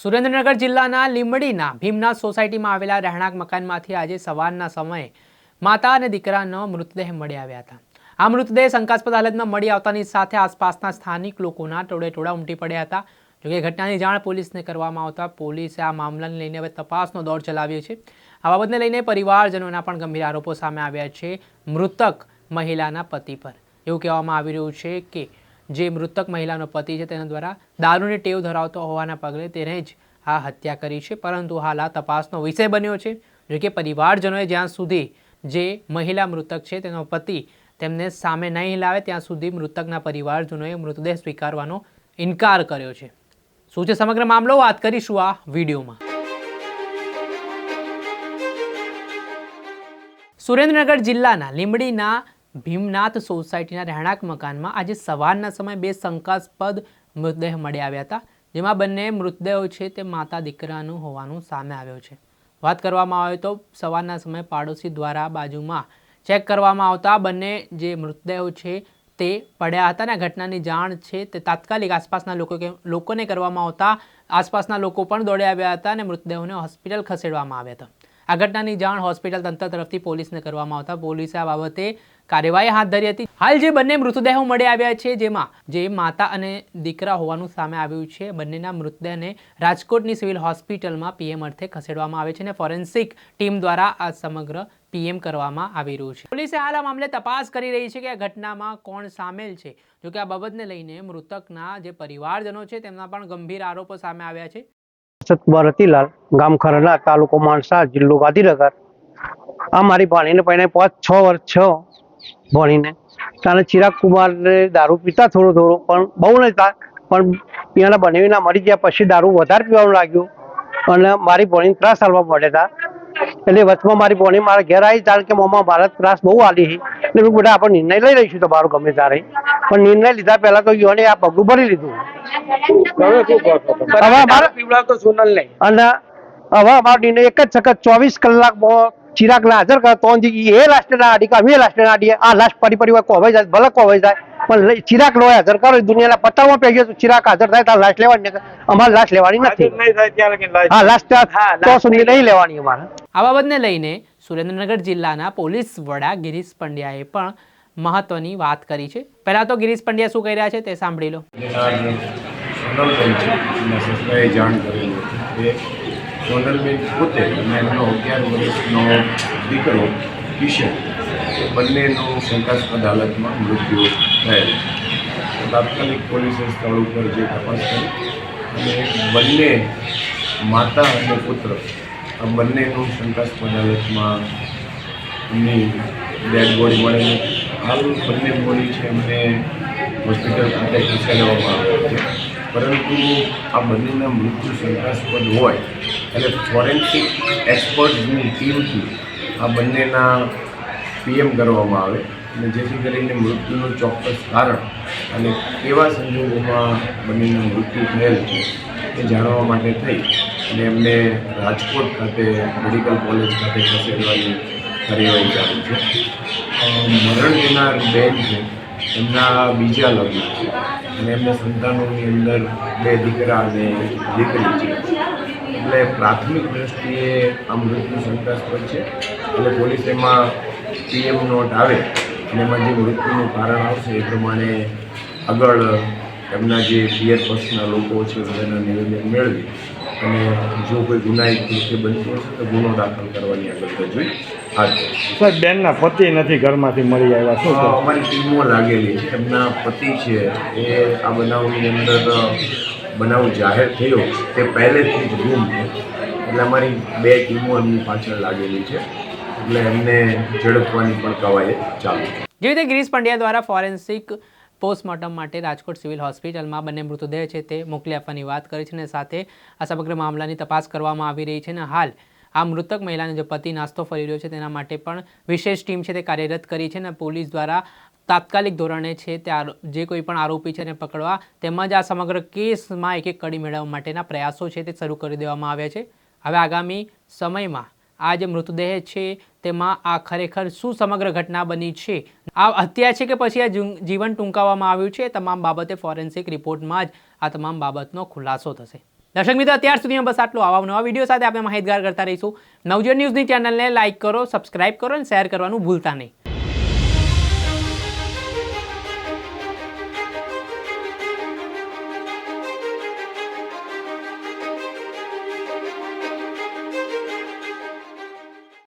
સુરેન્દ્રનગર જિલ્લાના લીંબડીના ભીમનાથ સોસાયટીમાં આવેલા રહેણાંક મકાનમાંથી આજે સવારના સમયે માતા અને દીકરાનો મૃતદેહ મળી આવ્યા હતા. આ મૃતદેહ શંકાસ્પદ હાલતમાં મળી આવતાની સાથે આસપાસના સ્થાનિક લોકોના ટોળે ટોળા ઉમટી પડ્યા હતા. જોકે ઘટનાની જાણ પોલીસને કરવામાં આવતા પોલીસે આ મામલાને લઈને હવે તપાસનો દોર ચલાવ્યો છે. આ બાબતને લઈને પરિવારજનોના પણ ગંભીર આરોપો સામે આવ્યા છે મૃતક મહિલાના પતિ પર. એવું કહેવામાં આવી રહ્યું છે કે જે મૃતક મહિલાનો પતિ છે તેના દ્વારા દારૂની ટેવ ધરાવતો હોવાના પગલે તેને જ આ હત્યા કરી છે. પરંતુ હાલ આ તપાસનો વિષય બન્યો છે જો કે પરિવારજનોએ જ્યાં સુધી જે મહિલા મૃતક છે તેનો પતિ તેમને સામે નહીં લાવે ત્યાં સુધી મૃતકના પરિવારજનોએ મૃતદેહ સ્વીકારવાનો ઇનકાર કર્યો છે. શું છે સમગ્ર મામલો? વાત કરીશું આ વિડીયોમાં. સુરેન્દ્રનગર જિલ્લાના લીંબડીના ભીમનાથ સોસાયટીના રહેણાંક મકાનમાં આજે સવારના સમયે બે શંકાસ્પદ મૃતદેહ મળી આવ્યા હતા, જેમાં બંને મૃતદેહો છે તે માતા દીકરાનું હોવાનું સામે આવ્યું છે. વાત કરવામાં આવે તો સવારના સમયે પાડોશી દ્વારા બાજુમાં ચેક કરવામાં આવતા બંને જે મૃતદેહો છે તે પડ્યા હતા અને ઘટનાની જાણ છે તે તાત્કાલિક આસપાસના લોકો લોકોને કરવામાં આવતા આસપાસના લોકો પણ દોડી આવ્યા હતા અને મૃતદેહોને હોસ્પિટલ ખસેડવામાં આવ્યા હતા. આ ઘટનાની જાણ હોસ્પિટલ તંત્ર તરફથી પોલીસને કરવામાં આવતા પોલીસે આ બાબતે કાર્યવાહી હાથ ધરી હતી. હાલ જે બંને મૃતદેહો મળી આવ્યા છે, જેમાં જે માતા અને દીકરા હોવાનું સામે આવ્યું છે, બંનેના મૃતદેહને રાજકોટની સિવિલ હોસ્પિટલમાં પીએમ અર્થે ખસેડવામાં આવે છે અને ફોરેન્સિક ટીમ દ્વારા આ સમગ્ર પીએમ કરવામાં આવી રહ્યું છે. પોલીસે હાલ આ મામલે તપાસ કરી રહી છે કે આ ઘટનામાં કોણ સામેલ છે, જોકે આ બાબતને લઈને મૃતકના જે પરિવારજનો છે, તેમના પણ ગંભીર આરોપો સામે આવ્યા છે. સતકુમાર રતિલાલ ગામ તાલુકો માણસા, જિલ્લો ગાંધીનગર. આ મારી ભાણીને પહેલા પાંચ, છ વર્ષ છ ભણીને. ત્યારે ચિરાગ કુમાર દારૂ પીતા થોડો થોડો, પણ બહુ નહીં તા પણ પીવાના બનાવીને મરી ગયા પછી દારૂ વધારે પીવાનું લાગ્યું. અને મારી ભણીને ત્રાસ હાલવા મળ્યા હતા એટલે વચમાં મારી ભણી મારા ઘેર આવી કારણ કે મોમાં ભારત ત્રાસ બહુ આલી હતી એટલે મેં બેટા આપણે નિર્ણય લઈ લઈશું તમારો ગમે ત્યારે. પણ નિર્ણય લીધા પહેલા તો યોને આ પગલું ભરી લીધું? હવે અમારે- પીવડાવતો સોનલ નહીં અને હવે અમારો નિર્ણય એક જ સખત ચોવીસ કલાક ચિરાગને હાજર કરતો એ લાસ્ટના આડી કે અમે લાસ્ટના આડીએ આ લાસ્ટ પરી પરિવાર કોવાઈ જાય ભલે કોવાઈ જાય. પણ ચિરાક ચિરાગ નો હાજર કરો દુનિયાના પટ્ટામાં પહેરીએ તો ચિરાગ હાજર થાય તો લાશ લેવાની અમારે લાશ લેવાની નથી. હા લાસ્ટ તો સુધી નહીં લેવાની અમારે. આ બાબતને લઈને સુરેન્દ્રનગર જિલ્લાના પોલીસ વડા ગિરીશ પંડ્યાએ પણ મહત્વની વાત કરી છે. પહેલા તો ગિરીશ પંડ્યા શું કહી રહ્યા છે તે સાંભળી લો. જાણ કરેલું કે સોનલબેન પોતે અને એમનો અગિયાર વર્ષનો દીકરો કિશન બંનેનું શંકાસ્પદ હાલતમાં મૃત્યુ થયેલ તાત્કાલિક પોલીસે સ્થળ ઉપર જે તપાસ કરી અને બંને માતા અને પુત્ર આ બંનેનું શંકાસ્પદ હાલતમાં એમની ડેડ બોડી મળેલી હાલ બંને બોડી છે એમને હોસ્પિટલ ખાતે ખસેડવામાં આવે છે. પરંતુ આ બંનેના મૃત્યુ શંકાસ્પદ હોય એટલે ફોરેન્સિક એક્સપર્ટની ટીમથી આ બંનેના પીએમ કરવામાં આવે. અને જેથી કરીને મૃત્યુનું ચોક્કસ કારણ અને કેવા સંજોગોમાં બંનેનું મૃત્યુ થયેલ છે, એ જાણવા માટે થઈ અને એમને રાજકોટ ખાતે, મેડિકલ કોલેજ ખાતે ખસેડવાની કાર્યવાહી ચાલુ છે. મરણ જનાર બેન છે, એમના બીજા લગ્ન છે અને એમના સંતાનોની અંદર બે દીકરા અને દીકરી છે. એટલે પ્રાથમિક દ્રષ્ટિએ આ મૃત્યુ શંકાસ્પદ છે. એટલે પોલીસ એમાં પીએમ નોટ આવે અને એમાં જે મૃત્યુનું કારણ આવશે એ પ્રમાણે આગળ એમના જે પિયર પક્ષના લોકો છે બધાના નિવેદન મેળવી અને જો કોઈ ગુનાહિત કૃત્ય બનતું હશે તો ગુનો દાખલ કરવાની આગળ તજવીજ હાથ ધરશે બેનના પતિ નથી ઘરમાંથી મળી આવ્યા શું અમારી ટીમો લાગેલી છે. એમના પતિ છે એ આ બનાવની અંદર બનાવ જાહેર થયો. તે પહેલેથી જ ગુમ છે. એટલે અમારી બે ટીમો એમની પાછળ લાગેલી છે. એટલે એમને ઝડપવાની પણ કવાયત ચાલુ છે જે રીતે ગિરીશ પંડ્યા દ્વારા ફોરેન્સિક પોસ્ટમોર્ટમ માટે રાજકોટ સિવિલ હોસ્પિટલમાં બંને મૃતદેહ છે તે મોકલી આપવાની વાત કરી છે અને સાથે આ સમગ્ર મામલાની તપાસ કરવામાં આવી રહી છે અને હાલ આ મૃતક મહિલાનો જે પતિ નાસ્તો ફરી રહ્યો છે તેના માટે પણ વિશેષ ટીમ છે તે કાર્યરત કરી છે અને પોલીસ દ્વારા તાત્કાલિક ધોરણે છે તે જે કોઈ પણ આરોપી છે એને પકડવા તેમજ આ સમગ્ર કેસમાં એક એક કડી મેળવવા માટેના પ્રયાસો છે તે શરૂ કરી દેવામાં આવ્યા છે. હવે આગામી સમયમાં આ જે મૃતદેહ છે, તેમાં આ ખરેખર શું સમગ્ર ઘટના બની છે? આ હત્યા છે કે પછી આ જીવ- જીવન ટૂંકાવવામાં આવ્યું છે? તમામ બાબતે ફોરેન્સિક રિપોર્ટમાં જ આ તમામ બાબતનો ખુલાસો થશે. દર્શક મિત્રો, અત્યાર સુધીમાં બસ આટલું. આવા નવા વીડિયો સાથે આપણે માહિતગાર કરતા રહીશું. નવજીવન ન્યૂઝની ચેનલને લાઇક કરો, સબસ્ક્રાઇબ કરો અને શેર કરવાનું ભૂલતા નહીં.